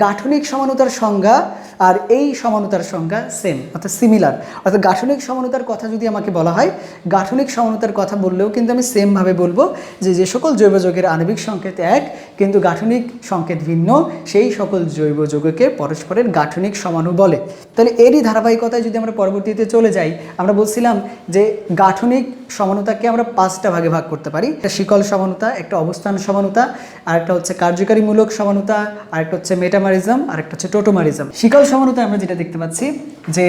গাঠনিক সমানতার সংজ্ঞা আর এই সমানতার সংজ্ঞা সেম অর্থাৎ সিমিলার অর্থাৎ গাঠনিক সমানতার কথা যদি আমাকে বলা হয়, গাঠনিক সমানতার কথা বললেও কিন্তু আমি সেমভাবে বলব যে যে সকল জৈব আণবিক সংকেত এক কিন্তু গাঠনিক সংকেত ভিন্ন, সেই সকল জৈব যৌগকে পরস্পরের গাঠনিক সমাণু বলে। তাহলে এরই ধারাবাহিকতায় যদি আমরা পরবর্তীতে চলে যাই, আমরা বলছিলাম যে গাঠনিক সমানতাকে আমরা পাঁচটা ভাগে ভাগ করতে পারি। একটা শিকল সমানতা, একটা অবস্থান সমানতা আর একটা হচ্ছে কার্যকারীমূলক সমানতা আর একটা হচ্ছে মেটামারিজম আর একটা হচ্ছে টোটোমারিজম। শিকল সমানতা আমরা যেটা দেখতে পাচ্ছি যে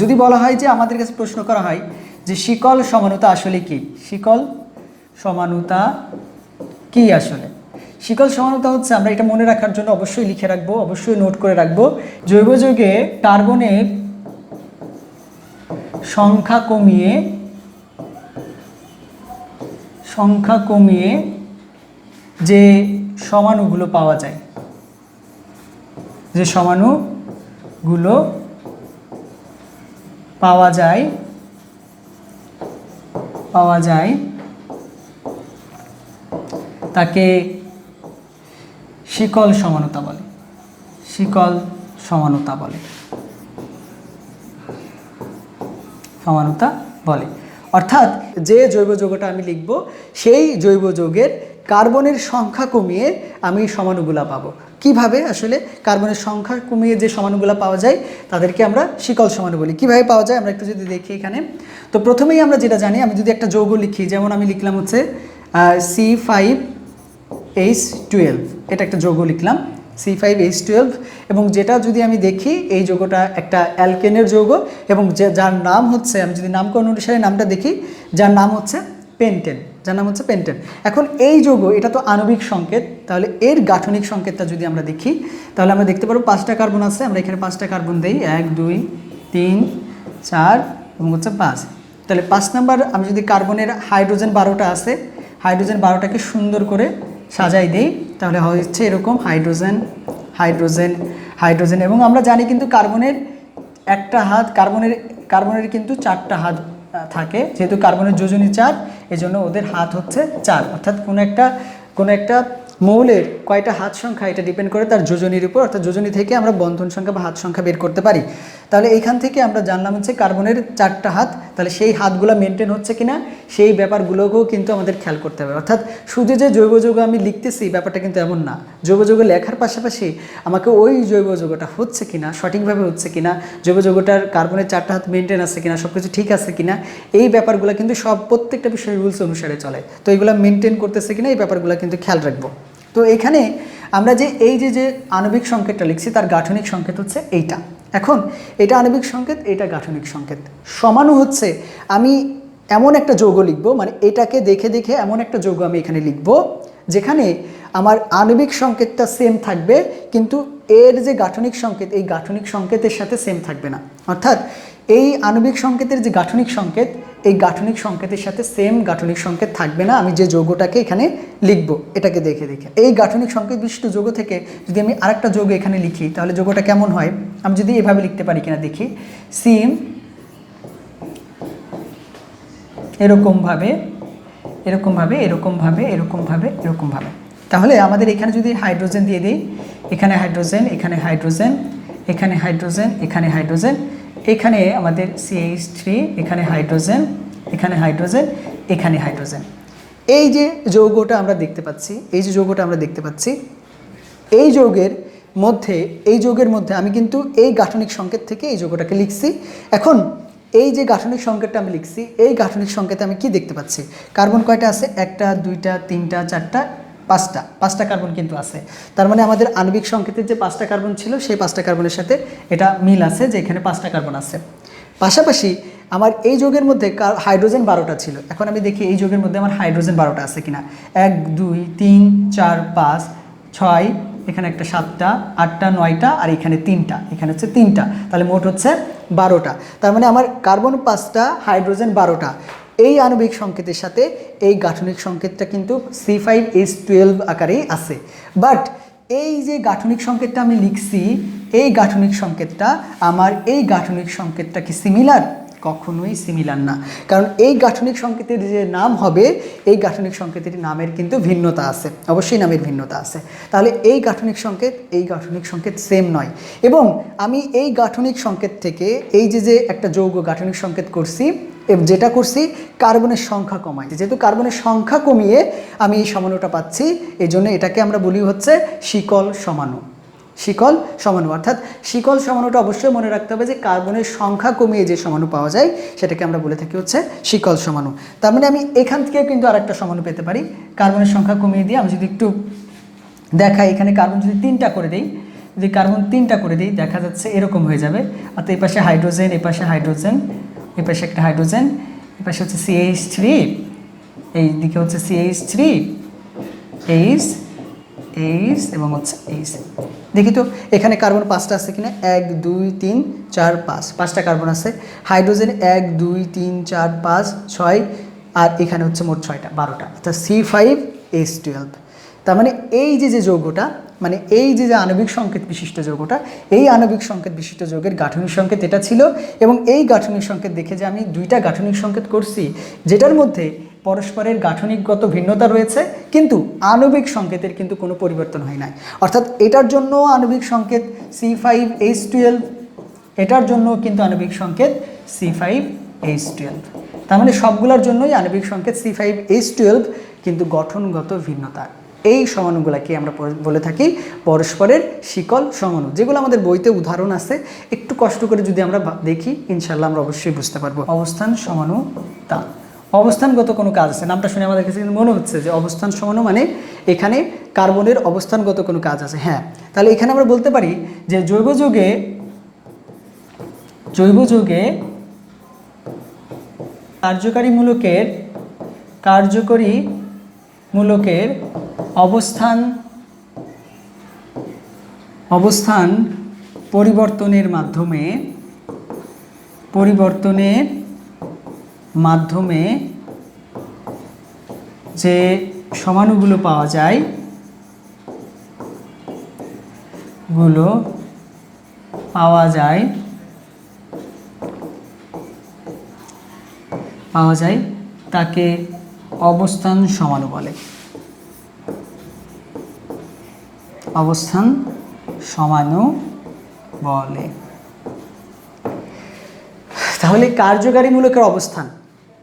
যদি বলা হয় যে আমাদের কাছে প্রশ্ন করা হয় যে শিকল সমানতা আসলে কি? শিকল সমানতা কি আসলে? শিকল সমানতা হচ্ছে, আমরা এটা মনে রাখার জন্য অবশ্যই লিখে রাখব, অবশ্যই নোট করে রাখব। জৈব যৌগে কার্বনের সংখ্যা কমিয়ে সংখ্যা কমিয়ে যে সমাণুগুলো পাওয়া যায়, যে সমাণুগুলো পাওয়া যায় পাওয়া যায়, তাকে শিকল সমানতা বলে। শিকল সমানতা বলে। সমানতা বলে। অর্থাৎ যে জৈব যৌগটা আমি লিখব, সেই জৈব যৌগের কার্বনের সংখ্যা কমিয়ে আমি সমাণুগুলা পাবো। কীভাবে? আসলে কার্বনের সংখ্যা কমিয়ে যে সমাণুগুলা পাওয়া যায়, তাদেরকে আমরা শিকল সমাণু বলি। কীভাবে পাওয়া যায়? আমরা একটু যদি দেখি এখানে। তো প্রথমেই আমরা যেটা জানি, আমি যদি একটা যৌগ লিখি, যেমন আমি লিখলাম হচ্ছে সি ফাইভ এইচ টুয়েলভ এটা একটা যৌগ লিখলাম সি ফাইভ এইচ টুয়েলভ এবং যেটা যদি আমি দেখি, এই যৌগটা একটা অ্যালকেনের যৌগ, এবং যে, যার নাম হচ্ছে, আমি যদি নামকরণ অনুসারে নামটা দেখি, যার নাম হচ্ছে পেন্টেন, যার নাম হচ্ছে পেন্টেন। এখন এই যৌগ, এটা তো আণবিক সংকেত, তাহলে এর গাঠনিক সংকেতটা যদি আমরা দেখি, তাহলে আমরা দেখতে পারব পাঁচটা কার্বন আছে, আমরা এখানে পাঁচটা কার্বন দিই, এক, দুই, তিন, চার, এবং হচ্ছে পাঁচ। তাহলে পাঁচ নাম্বার, আমি যদি কার্বনের হাইড্রোজেন বারোটা আছে, হাইড্রোজেন বারোটাকে সুন্দর করে সাজাই দেই, তাহলে হচ্ছে এরকম হাইড্রোজেন হাইড্রোজেন হাইড্রোজেন এবং আমরা জানি কিন্তু কার্বনের একটা হাত, কার্বনের কার্বনের কিন্তু চারটা হাত থাকে, যেহেতু কার্বনের যোজনী চার, এজন্য ওদের হাত হচ্ছে চার। অর্থাৎ কোনো একটা কোনো একটা মৌলের কয়টা হাত সংখ্যা, এটা ডিপেন্ড করে তার যোজনীর উপর। অর্থাৎ যোজনী থেকে আমরা বন্ধন সংখ্যা বা হাত সংখ্যা বের করতে পারি। তাহলে এইখান থেকে আমরা জানলাম হচ্ছে কার্বনের চারটা হাত, তাহলে সেই হাতগুলো মেনটেন হচ্ছে কিনা, সেই ব্যাপারগুলোকেও কিন্তু আমাদের খেয়াল করতে হবে। অর্থাৎ শুধু যে জৈব যৌগ আমি লিখতেছি, ব্যাপারটা কিন্তু এমন না। জৈব যৌগ লেখার পাশাপাশি আমাকে ওই জৈব যৌগটা হচ্ছে কিনা, সঠিকভাবে হচ্ছে কিনা, জৈব যৌগটার কার্বনের চারটা হাত মেনটেন আছে কিনা সব কিছু ঠিক আছে কিনা, এই ব্যাপারগুলো কিন্তু সব প্রত্যেকটা বিষয়ের রুলস অনুসারে চলে। তো এইগুলো মেনটেন করতেছে কিনা, এই ব্যাপারগুলো কিন্তু খেয়াল রাখব। তো এখানে আমরা যে এই যে যে আণবিক সংকেতটা লিখছি, তার গাঠনিক সংকেত হচ্ছে এইটা। এখন এটা আণবিক সংকেত, এটা গাঠনিক সংকেত। সমানু হচ্ছে, আমি এমন একটা যৌগ লিখব মানে এটাকে দেখে দেখে এমন একটা যৌগ আমি এখানে লিখব, যেখানে আমার আণবিক সংকেতটা সেম থাকবে, কিন্তু এর যে গাঠনিক সংকেত, এই গাঠনিক সংকেতের সাথে সেম থাকবে না। অর্থাৎ এই আণবিক সংকেতের যে গাঠনিক সংকেত এই গাঠনিক সংকেতের সাথে সেম গাঠনিক সংকেত থাকবে না। আমি যে যৌগটাকে এখানে লিখব, এটাকে দেখে দেখে। এই গাঠনিক সংকেত বিশিষ্ট যৌগ থেকে যদি আমি আরেকটা যৌগ এখানে লিখি, তাহলে যৌগটা কেমন হয়? আমি যদি এভাবে লিখতে পারি কিনা দেখি। সিম এরকমভাবে এরকমভাবে এরকমভাবে এরকমভাবে এরকমভাবে। তাহলে আমাদের এখানে যদি হাইড্রোজেন দিয়ে দিই, এখানে হাইড্রোজেন এখানে হাইড্রোজেন এখানে হাইড্রোজেন এখানে হাইড্রোজেন এখানে আমাদের সিএইচ থ্রি এখানে হাইড্রোজেন এখানে হাইড্রোজেন এখানে হাইড্রোজেন এই যে যৌগটা আমরা দেখতে পাচ্ছি, এই যে যৌগটা আমরা দেখতে পাচ্ছি, এই যৌগের মধ্যে, এই যৌগের মধ্যে আমি কিন্তু এই গাঠনিক সংকেত থেকে এই যৌগটাকে লিখছি। এখন, এই যে গাঠনিক সংকেতটা আমি লিখছি, এই গাঠনিক সংকেতে আমি কি দেখতে পাচ্ছি? কার্বন কয়টা আছে? একটা, দুইটা, তিনটা, চারটা পাঁচটা পাঁচটা কার্বন কিন্তু আছে। তার মানে আমাদের আণবিক সংকেতের যে পাঁচটা কার্বন ছিল, সেই পাঁচটা কার্বনের সাথে এটা মিল আছে যে এখানে পাঁচটা কার্বন আছে। পাশাপাশি আমার এই যোগের মধ্যে হাইড্রোজেন বারোটা ছিল। এখন আমি দেখি এই যোগের মধ্যে আমার হাইড্রোজেন বারোটা আছে কিনা। এক, দুই, তিন, চার, পাঁচ, ছয়, এখানে একটা সাতটা, আটটা, নয়টা, আর এখানে তিনটা। এখানে হচ্ছে তিনটা। তাহলে মোট হচ্ছে বারোটা। তার মানে আমার কার্বন পাঁচটা, হাইড্রোজেন বারোটা। এই আণবিক সংকেতের সাথে এই গাঠনিক সংকেতটা কিন্তু সি ফাইভ এইচ টুয়েলভ আকারেই আছে। বাট এই যে গাঠনিক সংকেতটা আমি লিখছি, এই গাঠনিক সংকেতটা আমার এই গাঠনিক সংকেতটা কি সিমিলার কখনোই সিমিলার না। কারণ এই গাঠনিক সংকেতের যে নাম হবে, এই গাঠনিক সংকেতের নামের কিন্তু ভিন্নতা আছে। অবশ্যই নামের ভিন্নতা আছে। তাহলে এই গাঠনিক সংকেত, এই গাঠনিক সংকেত সেম নয়। এবং আমি এই গাঠনিক সংকেত থেকে এই যে যে একটা যৌগ গাঠনিক সংকেত করছি যেটা করছি, কার্বনের সংখ্যা কমাই। যেহেতু কার্বনের সংখ্যা কমিয়ে আমি এই সমানুটা পাচ্ছি এই জন্য এটাকে আমরা বলি হচ্ছে শিকল সমানু। শিকল সমানু, অর্থাৎ শিকল সমানুটা অবশ্যই মনে রাখতে হবে যে কার্বনের সংখ্যা কমিয়ে যে সমাণু পাওয়া যায়, সেটাকে আমরা বলে থাকি হচ্ছে শিকল সমানু। তার মানে আমি এখান থেকেও কিন্তু আরেকটা সমাণু পেতে পারি। কার্বনের সংখ্যা কমিয়ে দিয়ে আমি যদি একটু দেখাই, এখানে কার্বন যদি তিনটা করে দিই, যদি কার্বন তিনটা করে দিই, দেখা যাচ্ছে এরকম হয়ে যাবে। অর্থাৎ এই পাশে হাইড্রোজেন এই পাশে হাইড্রোজেন এই পাশে একটা হাইড্রোজেন এই পাশে হচ্ছে সিএইচ থ্রি এই দিকে হচ্ছে সিএইচ থ্রি এইচ এইচ এবং হচ্ছে এইচ দেখি তো, এখানে কার্বন পাঁচটা আছে কিনা? এক, দুই, তিন, চার, পাঁচ। পাঁচটা কার্বন আছে। হাইড্রোজেন এক, দুই, তিন, চার, পাঁচ, ছয়, আর এখানে হচ্ছে মোট ছয়টা, বারোটা। অর্থাৎ সি ফাইভ এইচ টুয়েলভ তার মানে এই যে যে যৌগটা মানে এই যে যে আণবিক সংকেত বিশিষ্ট যৌগটা, এই আণবিক সংকেত বিশিষ্ট যৌগের গাঠনিক সংকেত এটা ছিল এবং এই গাঠনিক সংকেত দেখে যে আমি দুইটা গাঠনিক সংকেত করছি, যেটার মধ্যে পরস্পরের গাঠনিকগত ভিন্নতা রয়েছে, কিন্তু আণবিক সংকেতের কিন্তু কোনো পরিবর্তন হয় নাই। অর্থাৎ এটার জন্য আণবিক সংকেত সি ফাইভ এইচ টুয়েলভ এটার জন্য কিন্তু আণবিক সংকেত সি ফাইভ এইচ টুয়েলভ তার মানে সবগুলোর জন্যই আণবিক সংকেত সি ফাইভ এইচ টুয়েলভ কিন্তু গঠনগত ভিন্নতা। এই সমাণুগুলাকে আমরা বলে থাকি পরস্পরের শিকল সমাণু যেগুলো আমাদের বইতে উদাহরণ আছে। একটু কষ্ট করে যদি আমরা দেখি ইনশাল্লাহ আমরা অবশ্যই বুঝতে পারব। অবস্থান সমানুতা অবস্থানগত কোনো কাজ আছে? নামটা শুনে আমাদের কাছে কিন্তু মনে হচ্ছে যে অবস্থান সমানু মানে এখানে কার্বনের অবস্থানগত কোনো কাজ আছে। হ্যাঁ তাহলে এখানে আমরা বলতে পারি যে জৈব যুগে জৈব যুগে কার্যকারী মূলকের কার্যকরী মূলকের অবস্থান অবস্থান পরিবর্তনের মাধ্যমে পরিবর্তনের মাধ্যমে যে সমাণুগুলো পাওয়া যায়, গুলো পাওয়া যায় পাওয়া যায় তাকে অবস্থান সমান বলে। অবস্থান সমাণু বলে। তাহলে কার্যকারীমূলকের অবস্থান।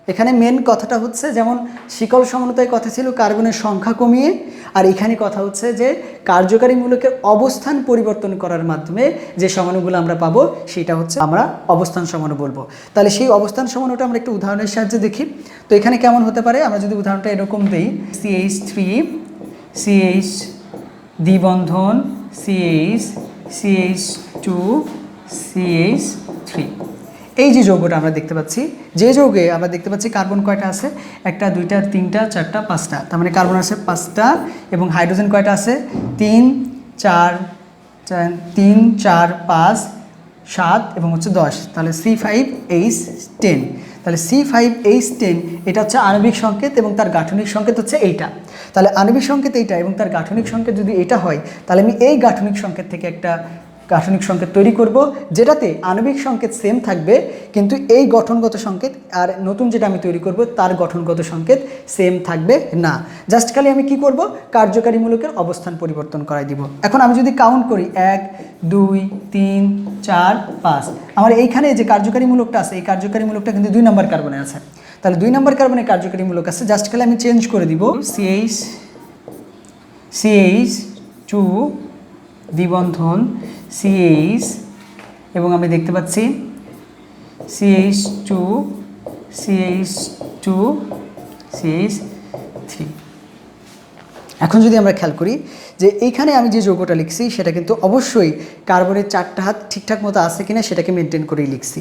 এখানে মেন কথাটা হচ্ছে, যেমন শিকল সমানতায় কথা ছিল, কার্বনের সংখ্যা কমিয়ে আর এখানে কথা হচ্ছে যে কার্যকারীমূলকের অবস্থান পরিবর্তন করার মাধ্যমে যে সমানুগুলো আমরা পাবো, সেটা হচ্ছে আমরা অবস্থান সমানু বলব। তাহলে সেই অবস্থান সমানুটা আমরা একটু উদাহরণের সাহায্যে দেখি। তো এখানে কেমন হতে পারে? আমরা যদি উদাহরণটা এরকম দিই CH three CH দ্বিবন্ধন CH CH two CH three এই যে যৌগটা আমরা দেখতে পাচ্ছি, যে যৌগে আমরা দেখতে পাচ্ছি কার্বন কয়টা আছে? একটা, দুইটা, তিনটা, চারটা, পাঁচটা। তার মানে কার্বন আছে পাঁচটা এবং হাইড্রোজেন কয়টা আছে? তিন, চার তিন, চার, পাঁচ, সাত এবং হচ্ছে দশ। তাহলে সি ফাইভ এইচ টেন তাহলে সি ফাইভ এইচ টেন এটা হচ্ছে আণবিক সংকেত এবং তার গাঠনিক সংকেত হচ্ছে এইটা। তাহলে আণবিক সংকেত এইটা এবং তার গাঠনিক সংকেত যদি এটা হয়, তাহলে আমি এই গাঠনিক সংকেত থেকে একটা গাঠনিক সংকেত তৈরি করব, যেটাতে আণবিক সংকেত সেম থাকবে, কিন্তু এই গঠনগত সংকেত আর নতুন যেটা আমি তৈরি করব, তার গঠনগত সংকেত সেম থাকবে না। জাস্ট খালি আমি কি করব? কার্যকারীমূলকের অবস্থান পরিবর্তন করাই দিব। এখন আমি যদি কাউন্ট করি, এক, দুই, তিন, চার, পাঁচ, আমার এইখানে যে কার্যকারীমূলকটা আছে, এই কার্যকারীমূলকটা কিন্তু দুই নম্বর কার্বনে আছে। তাহলে দুই নম্বর কার্বনে কার্যকারীমূলক আছে জাস্ট খালি আমি চেঞ্জ করে দিব সিএইচ সিএইচ টু দ্বিবন্ধন সিএইচ এবং আমি দেখতে পাচ্ছি CH two CH two CH three এখন যদি আমরা খেয়াল করি যে এইখানে আমি যে যৌগটা লিখছি, সেটা কিন্তু অবশ্যই কার্বনের চারটা হাত ঠিকঠাক মতো আছে কিনা সেটাকে মেনটেন করেই লিখছি।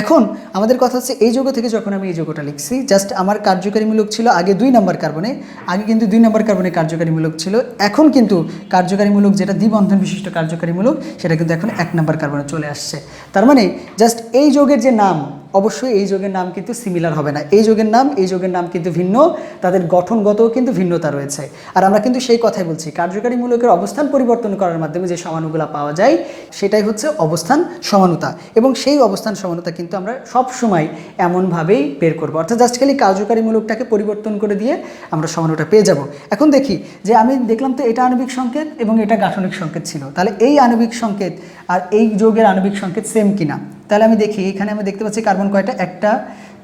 এখন আমাদের কথা হচ্ছে, এই যৌগ থেকে যখন আমি এই যৌগটা লিখছি জাস্ট আমার কার্যকারীমূলক ছিল আগে দুই নম্বর কার্বনে, আগে কিন্তু দুই নম্বর কার্বনে কার্যকারীমূলক ছিল। এখন কিন্তু কার্যকারীমূলক যেটা দ্বিবন্ধন বিশিষ্ট কার্যকারীমূলক, সেটা কিন্তু এখন এক নম্বর কার্বনে চলে আসছে। তার মানে জাস্ট এই যৌগের যে নাম অবশ্যই এই যোগের নাম কিন্তু সিমিলার হবে না। এই যোগের নাম, এই যোগের নাম কিন্তু ভিন্ন, তাদের গঠনগতও কিন্তু ভিন্নতা রয়েছে। আর আমরা কিন্তু সেই কথাই বলছি, কার্যকারী মূলকের অবস্থান পরিবর্তন করার মাধ্যমে যে সমানুগুলা পাওয়া যায়, সেটাই হচ্ছে অবস্থান সমানতা। এবং সেই অবস্থান সমানতা কিন্তু আমরা সব সময় এমনভাবেই বের করব। অর্থাৎ জাস্ট খালি কার্যকারীমূলকটাকে পরিবর্তন করে দিয়ে আমরা সমানুটা পেয়ে যাব। এখন দেখি যে আমি দেখলাম তো এটা আণবিক সংকেত এবং এটা গাঠনিক সংকেত ছিল। তাহলে এই আণবিক সংকেত আর এই যোগের আণবিক সংকেত সেম কিনা? তাহলে আমি দেখি, এখানে আমি দেখতে পাচ্ছি কার্বন কয়টা? একটা,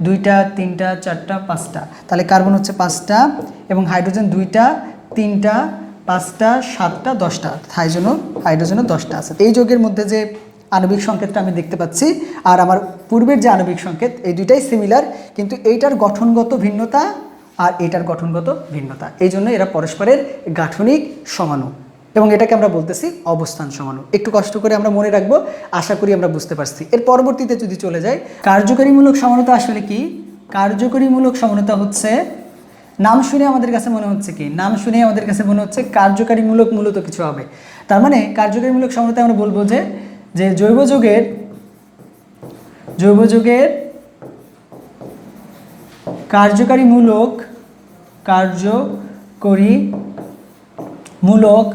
দুইটা, তিনটা, চারটা, পাঁচটা। তাহলে কার্বন হচ্ছে পাঁচটা এবং হাইড্রোজেন দুইটা, তিনটা, পাঁচটা, সাতটা, দশটা। হাইড্রোজেনও হাইড্রোজেনও দশটা আছে। এই যোগের মধ্যে যে আণবিক সংকেতটা আমি দেখতে পাচ্ছি, আর আমার পূর্বের যে আণবিক সংকেত, এই দুইটাই সিমিলার কিন্তু এইটার গঠনগত ভিন্নতা আর এটার গঠনগত ভিন্নতা। এই জন্য এরা পরস্পরের গাঠনিক সমানু এবং এটাকে আমরা বলতেছি অবস্থান সমানু একটু কষ্ট করে আমরা মনে রাখব, আশা করি আমরা বুঝতে পারছি। এর পরবর্তীতে যদি চলে যাই, কার্যকারীমূলক সমানতা আসলে কি? কার্যকরীমূলক সমানতা হচ্ছে, নাম শুনে আমাদের কাছে মনে হচ্ছে কি? নাম শুনে আমাদের কাছে মনে হচ্ছে কার্যকারীমূলক মূলত কিছু হবে। তার মানে কার্যকারীমূলক সমানতা আমরা বলব যে যে জৈব যৌগের জৈব যৌগের কার্যকারীমূলক কার্যকরী মূলক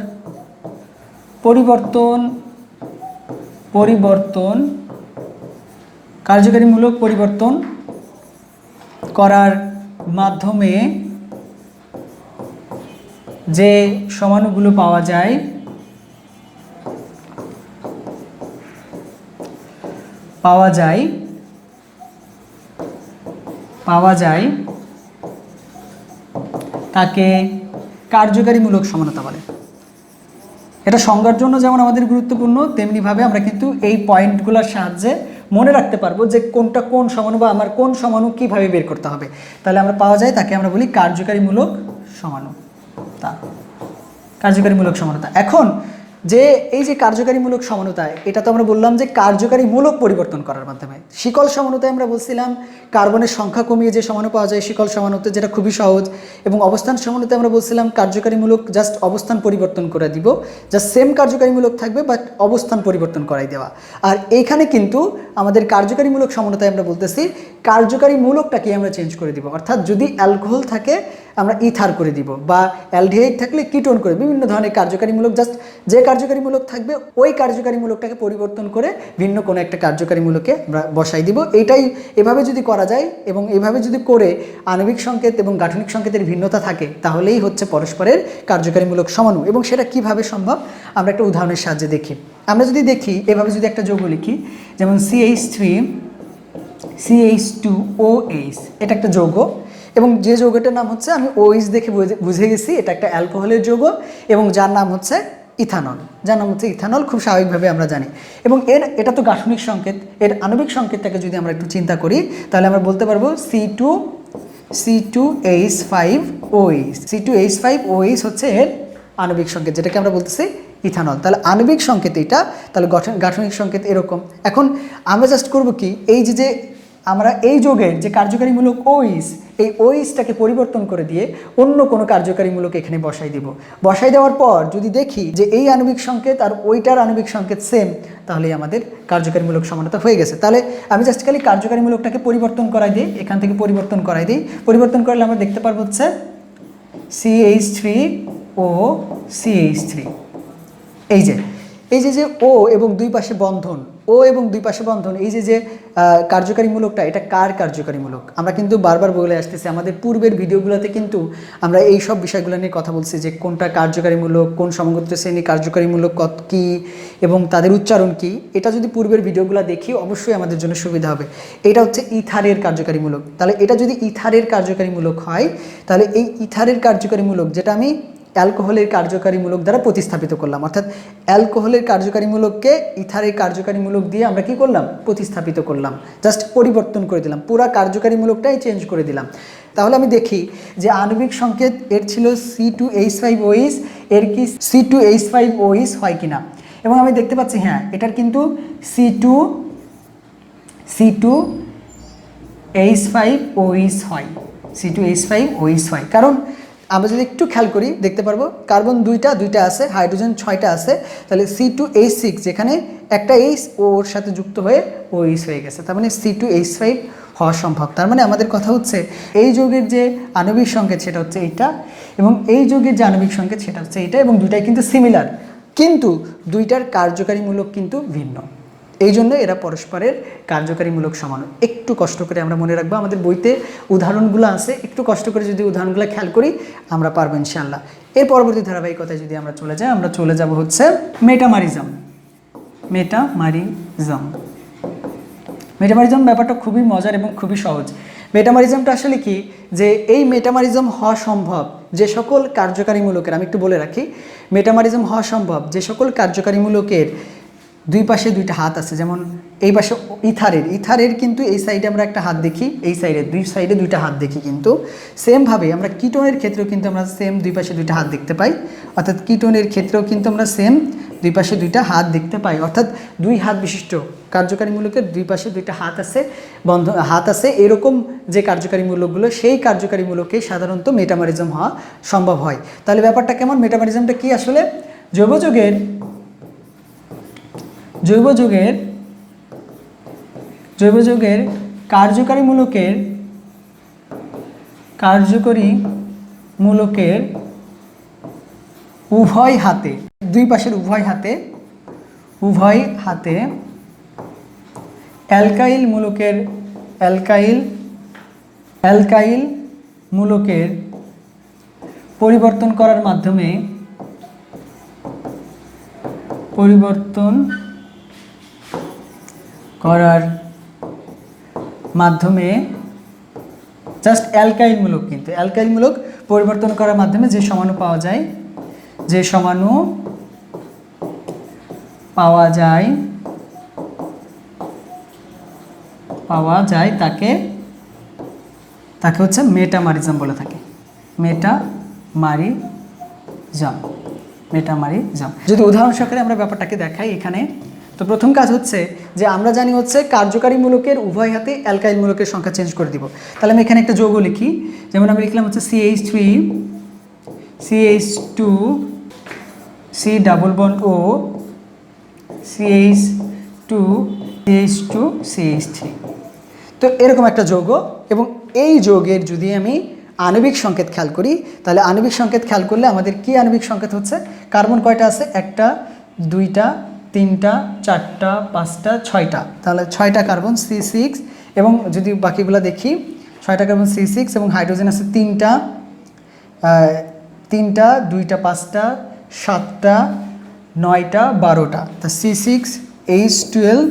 পরিবর্তন পরিবর্তন কার্যকারীমূলক পরিবর্তন করার মাধ্যমে যে সমানুগুলো পাওয়া যায় পাওয়া যায় পাওয়া যায়, তাকে কার্যকারীমূলক সমানতা বলে। এটা সংজ্ঞার জন্য যেমন আমাদের গুরুত্বপূর্ণ, তেমনিভাবে আমরা কিন্তু এই পয়েন্টগুলোর সাহায্যে মনে রাখতে পারব যে কোনটা কোন সমানু বা আমার কোন সমানু কীভাবে বের করতে হবে। তাহলে আমরা পাওয়া যায় তাকে আমরা বলি কার্যকারীমূলক সমানু তা কার্যকারীমূলক সমানতা। এখন যে এই যে কার্যকারীমূলক সমানতায়, এটা তো আমরা বললাম যে কার্যকারীমূলক পরিবর্তন করার মাধ্যমে। শিকল সমানতায় আমরা বলছিলাম, কার্বনের সংখ্যা কমিয়ে যে সমানু পাওয়া যায় শিকল সমানতা, যেটা খুবই সহজ। এবং অবস্থান সমানতায় আমরা বলছিলাম, কার্যকারীমূলক জাস্ট অবস্থান পরিবর্তন করে দিব। যা সেম কার্যকারীমূলক থাকবে বাট অবস্থান পরিবর্তন করাই দেওয়া। আর এইখানে কিন্তু আমাদের কার্যকারীমূলক সমানতায় আমরা বলতেছি, কার্যকারীমূলকটাকে আমরা চেঞ্জ করে দিব। অর্থাৎ যদি অ্যালকোহল থাকে আমরা ইথার করে দিব বা অ্যালডিহাইড থাকলে কিটোন করে, বিভিন্ন ধরনের কার্যকারীমূলক জাস্ট যে কার্যকারীমূলক থাকবে, ওই কার্যকারীমূলকটাকে পরিবর্তন করে ভিন্ন কোনো একটা কার্যকারীমূলকে আমরা বসাই দিব। এটাই এভাবে যদি করা যায় এবং এভাবে যদি করে আণবিক সংকেত এবং গাঠনিক সংকেতের ভিন্নতা থাকে, তাহলেই হচ্ছে পরস্পরের কার্যকারীমূলক সমানু এবং সেটা কীভাবে সম্ভব? আমরা একটা উদাহরণের সাহায্যে দেখি। আমরা যদি দেখি, এভাবে যদি একটা যৌগ লিখি, যেমন CH three CH two O H এটা একটা যৌগ। এবং যে যৌগটার নাম হচ্ছে, আমি ওইস দেখে বুঝে- গেছি, এটা একটা অ্যালকোহলের যৌগ এবং যার নাম হচ্ছে ইথানল। যার নাম হচ্ছে ইথানল, খুব স্বাভাবিকভাবে আমরা জানি। এবং এর, এটা তো গাঠনিক সংকেত, এর আণবিক সংকেতটাকে যদি আমরা একটু চিন্তা করি, তাহলে আমরা বলতে পারব C two C two H five ওইস C two H five ওইস হচ্ছে এর আণবিক সংকেত, যেটাকে আমরা বলতেছি ইথানল। তাহলে আণবিক সংকেত এটা তাহলে গঠন, গাঠনিক সংকেত এরকম। এখন আমরা জাস্ট করব কি, এই যে আমরা এই যোগের যে কার্যকারীমূলক ওইস এই ওইসটাকে পরিবর্তন করে দিয়ে অন্য কোনো কার্যকারীমূলক এখানে বসাই দিব। বসাই দেওয়ার পর যদি দেখি যে এই আণবিক সংকেত আর ওইটার আণবিক সংকেত সেম তাহলে আমাদের কার্যকারীমূলক সমানতা হয়ে গেছে। তাহলে আমি জাস্ট খালি কার্যকারীমূলকটাকে পরিবর্তন করাই দিই, এখান থেকে পরিবর্তন করাই দিই। পরিবর্তন করলে আমরা দেখতে পারব হচ্ছে CH three O CH three এই যে এই যে যে ও এবং দুই পাশে বন্ধন, ও এবং দুই পাশে বন্ধন, এই যে যে কার্যকারীমূলকটা, এটা কার কার্যকারীমূলক? আমরা কিন্তু বারবার বলে আসতেছি, আমাদের পূর্বের ভিডিওগুলোতে কিন্তু আমরা এই সব বিষয়গুলো নিয়ে কথা বলছি যে কোনটা কার্যকারীমূলক, কোন সমগোত্র শ্রেণি কার্যকারীমূলক কত কী এবং তাদের উচ্চারণ কী, এটা যদি পূর্বের ভিডিওগুলো দেখি অবশ্যই আমাদের জন্য সুবিধা হবে। এটা হচ্ছে ইথারের কার্যকারীমূলক। তাহলে এটা যদি ইথারের কার্যকারীমূলক হয়, তাহলে এই ইথারের কার্যকারীমূলক যেটা আমি অ্যালকোহলের কার্যকারীমূলক দ্বারা প্রতিস্থাপিত করলাম। অর্থাৎ অ্যালকোহলের কার্যকারীমূলককে ইথারের কার্যকারীমূলক দিয়ে আমরা কি করলাম? প্রতিস্থাপিত করলাম। জাস্ট পরিবর্তন করে দিলাম। পুরা কার্যকারীমূলকটাই চেঞ্জ করে দিলাম। তাহলে আমি দেখি যে আণবিক সংকেত এর ছিল সি টু এইচ ফাইভ ওইস এর কি সি টু এইচ ফাইভ ওইস হয় কিনা? এবং আমি দেখতে পাচ্ছি হ্যাঁ এটার কিন্তু C two C two H five ওইস হয়। সি টু এইচ ফাইভ ওইস হয়। কারণ আমরা যদি একটু খেয়াল করি, দেখতে পারব কার্বন দুইটা দুইটা আছে, হাইড্রোজেন ছয়টা আছে, তাহলে সি টু এইচ সিক্স যেখানে একটা এইচ ওর সাথে যুক্ত হয়ে ওইস হয়ে গেছে। তার মানে সি টু এইচ ফাইভ হওয়া সম্ভব। তার মানে আমাদের কথা হচ্ছে, এই যৌগের যে আণবিক সংকেত সেটা হচ্ছে এইটা এবং এই যৌগের যে আণবিক সংকেত সেটা হচ্ছে এইটা এবং দুটাই কিন্তু সিমিলার কিন্তু দুইটার কার্যকারীমূলক কিন্তু ভিন্ন। এই জন্য এরা পরস্পরের কার্যকারীমূলক সমান একটু কষ্ট করে আমরা মনে রাখব, আমাদের বইতে উদাহরণগুলো আছে, একটু কষ্ট করে যদি উদাহরণগুলো খেয়াল করি, আমরা পারব ইনশাল্লাহ এর পরবর্তী ধারাবাহিকতায় যদি আমরা চলে যাই, আমরা চলে যাব হচ্ছে মেটামারিজম। মেটামারিজম। মেটামারিজম ব্যাপারটা খুবই মজার এবং খুবই সহজ। মেটামারিজমটা আসলে কি? যে এই মেটামারিজম হওয়া সম্ভব যে সকল কার্যকারীমূলকের, আমি একটু বলে রাখি, মেটামারিজম হওয়া সম্ভব যে সকল কার্যকারীমূলকের দুই পাশে দুইটা হাত আছে, যেমন এই পাশে ইথারের। ইথারের কিন্তু এই সাইডে আমরা একটা হাত দেখি, এই সাইডে দুই সাইডে দুইটা হাত দেখি কিন্তু। সেমভাবে আমরা কিটোনের ক্ষেত্রেও কিন্তু আমরা সেম দুই পাশে দুইটা হাত দেখতে পাই। অর্থাৎ কিটোনের ক্ষেত্রেও কিন্তু আমরা সেম দুই পাশে দুইটা হাত দেখতে পাই। অর্থাৎ দুই হাত বিশিষ্ট কার্যকারীমূলকের দুই পাশে দুইটা হাত আছে, বন্ধ, হাত আছে। এরকম যে কার্যকারীমূলকগুলো, সেই কার্যকারীমূলকেই সাধারণত মেটামারিজম হওয়া সম্ভব হয়। তাহলে ব্যাপারটা কেমন? মেটামারিজমটা কি আসলে? জৈবযোগের জৈবযোগের জৈবযোগের কার্যকারী মূলকের কার্যকরী মূলকের উভয় হাতে, দুই পাশের উভয় হাতে উভয় হাতে অ্যালকাইল মূলকের, অ্যালকাইল অ্যালকাইল মূলকের পরিবর্তন করার মাধ্যমে পরিবর্তন করার মাধ্যমে জাস্ট অ্যালকাইনমূলক কিন্তু অ্যালকাইলমূলক পরিবর্তন করার মাধ্যমে যে সমাণু পাওয়া যায়, যে সমাণু পাওয়া যায় পাওয়া যায় তাকে তাকে হচ্ছে মেটামারিজম বলে থাকে। মেটামারিজম মেটামারিজম যদি উদাহরণ সহকারে আমরা ব্যাপারটাকে দেখাই এখানে। তো প্রথম কাজ হচ্ছে যে আমরা জানি হচ্ছে কার্যকারী মূলকের উভয় হাতে অ্যালকাইল মূলকের সংখ্যা চেঞ্জ করে দিব। তাহলে আমি এখানে একটা যৌগ লিখি। যেমন আমি লিখলাম হচ্ছে CH three CH two C double bond O CH two CH two CH three তো এরকম একটা যৌগ এবং এই যৌগের যদি আমি আণবিক সংকেত খেয়াল করি, তাহলে আণবিক সংকেত খেয়াল করলে আমাদের কি আণবিক সংকেত হচ্ছে? কার্বন কয়টা আছে? একটা, দুইটা তিনটা, চারটা, পাঁচটা, ছয়টা। তাহলে ছয়টা কার্বন সি সিক্স এবং যদি বাকিগুলো দেখি, ছয়টা কার্বন সি সিক্স এবং হাইড্রোজেন আছে তিনটা তিনটা, দুইটা, পাঁচটা, সাতটা, নয়টা, বারোটা। তা C six H twelve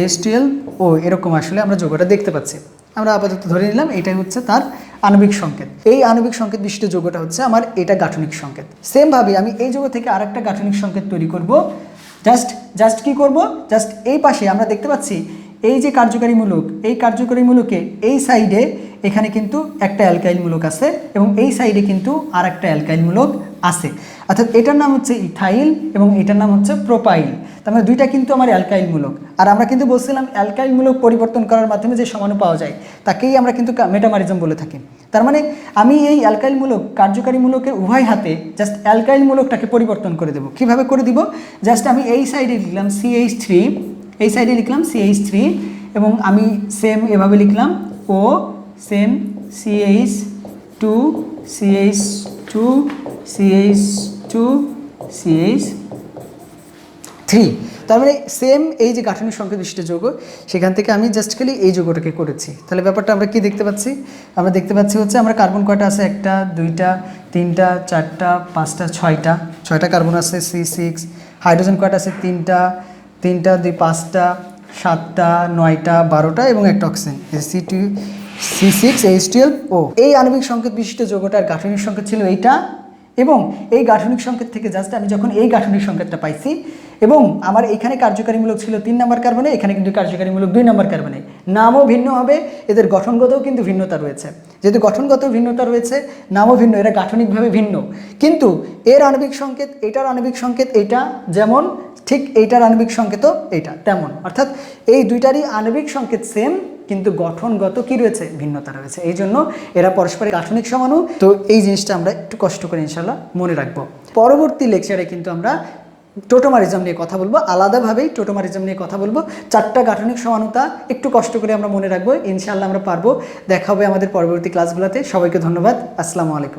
H twelve O, এরকম আসলে আমরা যোগটা দেখতে পাচ্ছি। আমরা আপাতত ধরে নিলাম, এটাই হচ্ছে তার আণবিক সংকেত। এই আণবিক সংকেত বিশিষ্ট যৌগটা হচ্ছে আমার এটা গাঠনিক সংকেত। সেমভাবে আমি এই যৌগ থেকে আরেকটা গাঠনিক সংকেত তৈরি করব জাস্ট জাস্ট কি করব? জাস্ট এই পাশে আমরা দেখতে পাচ্ছি এই যে কার্যকারীমূলক এই কার্যকারীমূলকে এই সাইডে এখানে কিন্তু একটা অ্যালকাইলমূলক আছে এবং এই সাইডে কিন্তু আর একটা অ্যালকাইলমূলক আছে। অর্থাৎ এটার নাম হচ্ছে ইথাইল এবং এটার নাম হচ্ছে প্রোপাইল তার মানে দুইটা কিন্তু আমার অ্যালকাইলমূলক আর আমরা কিন্তু বলছিলাম অ্যালকাইলমূলক পরিবর্তন করার মাধ্যমে যে সমাণু পাওয়া যায়, তাকেই আমরা কিন্তু মেটামারিজম বলে থাকি। তার মানে আমি এই অ্যালকাইলমূলক কার্যকারীমূলকের উভয় হাতে জাস্ট অ্যালকাইলমূলকটাকে পরিবর্তন করে দেবো। কীভাবে করে দিব? জাস্ট আমি এই সাইডে লিখলাম সিএইচ থ্রি এই সাইডে লিখলাম সিএইচ থ্রি এবং আমি সেম এভাবে লিখলাম O same CH two CH two CH two CH three তার মানে সেম এই যে গাঠনিক সংখ্যা বিশিষ্ট যৌগ, সেখান থেকে আমি জাস্ট খালি এই যৌগটাকে করেছি। তাহলে ব্যাপারটা আমরা কি দেখতে পাচ্ছি? আমরা দেখতে পাচ্ছি হচ্ছে আমরা কার্বন কয়টা আছে? একটা, দুইটা, তিনটা, চারটা, পাঁচটা, ছয়টা। ছয়টা কার্বন আছে সি সিক্স হাইড্রোজেন কয়টা আছে? তিনটা। তিনটা, দুই, পাঁচটা, সাতটা, নয়টা, বারোটা এবং একটা oxygen C two C six H twelve O এই আণবিক সংকেত বিশিষ্ট যৌগটার গাঠনিক সংকেত ছিল এইটা। এবং এই গাঠনিক সংকেত থেকে জাস্ট আমি যখন এই গাঠনিক সংকেতটা পাইছি এবং আমার এখানে কার্যকারীমূলক ছিল তিন নম্বর কার্বনে, এখানে কিন্তু কার্যকারীমূলক দুই নম্বর কার্বনে। নামও ভিন্ন হবে, এদের গঠনগতও কিন্তু ভিন্নতা রয়েছে। যেহেতু গঠনগত ভিন্নতা রয়েছে, নামও ভিন্ন, এরা গাঠনিকভাবে ভিন্ন। কিন্তু এর আণবিক সংকেত, এটার আণবিক সংকেত এটা, যেমন ঠিক এইটার আণবিক সংকেতও এটা, তেমন। অর্থাৎ এই দুইটারই আণবিক সংকেত সেম কিন্তু গঠনগত কি রয়েছে? ভিন্নতা রয়েছে। এই জন্য এরা পরস্পরের গাঠনিক সমানু তো এই জিনিসটা আমরা একটু কষ্ট করে ইনশাল্লাহ মনে রাখব। পরবর্তী লেকচারে কিন্তু আমরা টোটোমারিজম নিয়ে কথা বলব, আলাদাভাবেই টোটোমারিজম নিয়ে কথা বলব। চারটা গাঠনিক সমানতা, একটু কষ্ট করে আমরা মনে রাখব ইনশাল্লাহ আমরা পারব। দেখা হবে আমাদের পরবর্তী ক্লাসগুলোতে। সবাইকে ধন্যবাদ। আসসালামু আলাইকুম।